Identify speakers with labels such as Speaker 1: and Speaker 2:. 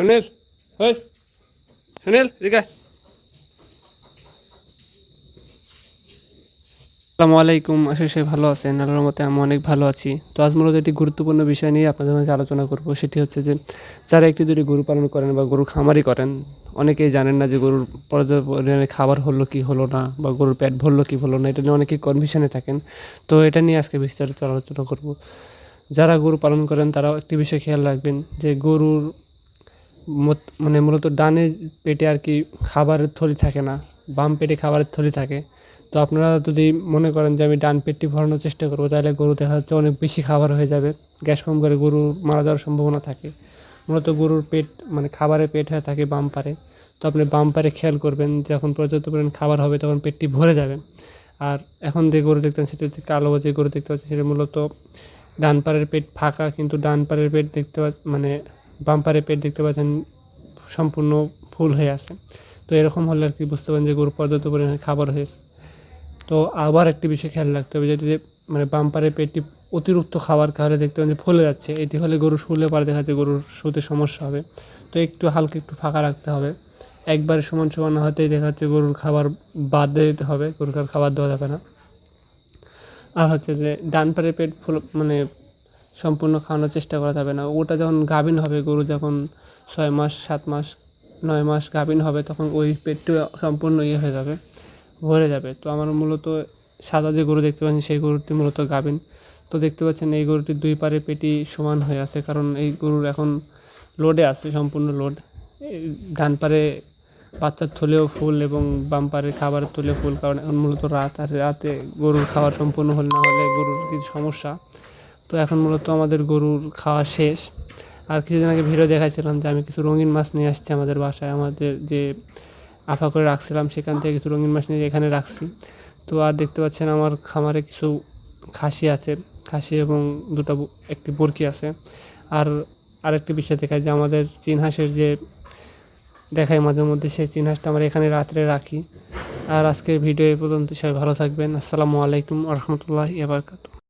Speaker 1: সুনীল ওই সুনীল আয়। আসসালামু আলাইকুম। আশা সবাই ভালো আছেন। আল্লাহর মতে আমি অনেক ভালো আছি। তো আজ মূলত একটি গুরুত্বপূর্ণ বিষয় নিয়ে আপনাদের মাঝে আলোচনা করব। সেটি হচ্ছে যে, যারা একটি দুটি গরু পালন করেন বা গরু খামারি করেন, অনেকেই জানেন না যে গরুর পর্যাপ্ত পরিমাণে খাবার হলো কি হলো না বা গরুর পেট ভরলো কি হলো না, এটা নিয়ে অনেকেই কনফিউশনে থাকেন। তো এটা নিয়ে আজকে বিস্তারিত আলোচনা করব। যারা গরু পালন করেন, তারাও একটি বিষয় খেয়াল রাখবেন যে গরুর মানে মূলত ডানে পেটে আর কি খাবারের থলি থাকে না, বাম পেটে খাবারের থলি থাকে। তো আপনারা যদি মনে করেন যে আমি ডান পেটটি ভরানোর চেষ্টা করব, তাহলে গরু দেখা যাচ্ছে অনেক বেশি খাবার হয়ে যাবে। গ্যাস ফর্ম করে গরু মারা যাওয়ার সম্ভাবনা থাকে। মূলত গরুর পেট মানে খাবারের পেট হয়ে থাকে বাম পারে। তো আপনি বাম পারে খেয়াল করবেন, যখন পর্যাপ্ত পরিমাণ খাবার হবে তখন পেটটি ভরে যাবে। আর এখন যে গরু দেখতেন সেটা হচ্ছে কালো যে গরু দেখতে পাচ্ছেন, সেটা মূলত ডান পাড়ের পেট ফাঁকা, কিন্তু ডান পাড়ের পেট দেখতে মানে বাম পাড়ের পেট দেখতে পাচ্ছেন সম্পূর্ণ ফুল হয়ে আছে। তো এরকম হলে আর কি বুঝতে পারেন যে গরু পর্যাপ্ত পরিমাণে খাবার হয়েছে। তো আবার একটি বিষয় খেয়াল রাখতে হবে, যেটি মানে বাম পাড়ের পেটটি অতিরিক্ত খাবার খাওয়ালে দেখতে পাবেন যে ফুলে যাচ্ছে, এটি হলে গরু শুলে পারে দেখা যাচ্ছে গরুর শুতে সমস্যা হবে। তো একটু হালকা একটু ফাঁকা রাখতে হবে। একবারে সমান সমান না হতেই দেখা যাচ্ছে গরুর খাবার বাদ দিয়ে দিতে হবে গরুকে আর খাবার দেওয়া যাবে না। আর হচ্ছে যে ডান পাড়ের পেট ফুল মানে সম্পূর্ণ খাওয়ানোর চেষ্টা করা যাবে না। ওটা যখন গাভিন হবে, গরু যখন ছয় মাস, সাত মাস, নয় মাস গাভিন হবে, তখন ওই পেটটা সম্পূর্ণ ইয়ে হয়ে যাবে, ভরে যাবে। তো আমার মূলত সাদা যে গরু দেখতে পাচ্ছেন, সেই গরুটি মূলত গাভিন। তো দেখতে পাচ্ছেন, এই গরুটির দুই পারে পেটি সমান হয়ে আছে, কারণ এই গরুর এখন লোডে আছে, সম্পূর্ণ লোড ডান পারে বাচ্চার থলেও ফুল এবং বাম পারে খাবারের থলেও ফুল, কারণ এখন মূলত রাত, আর রাতে গরুর খাবার সম্পূর্ণ হল না হলে গরুর কিছু সমস্যা। তো এখন মূলত আমাদের গরুর খাওয়া শেষ। আর কিছুদিন আগে ভিডিও দেখাইছিলাম যে আমি কিছু রঙিন মাছ নিয়ে আসছি আমাদের বাসায়। আমাদের যে আফা করে রাখছিলাম সেখান থেকে কিছু রঙিন মাছ নিয়ে এখানে রাখছি। তো আর দেখতে পাচ্ছেন আমার খামারে কিছু খাসি আছে। খাসি এবং দুটো একটি বরকি আছে। আর আরেকটি বিষয় দেখায় যে আমাদের চিনহাসের যে দেখায় মাঝে মধ্যে, সেই চীন হাঁসটা আমরা এখানে রাত্রে রাখি। আর আজকের ভিডিও এই পর্যন্ত সবাই ভালো থাকবেন। আসসালামু আলাইকুম রহমতুল্লাহ বারকাত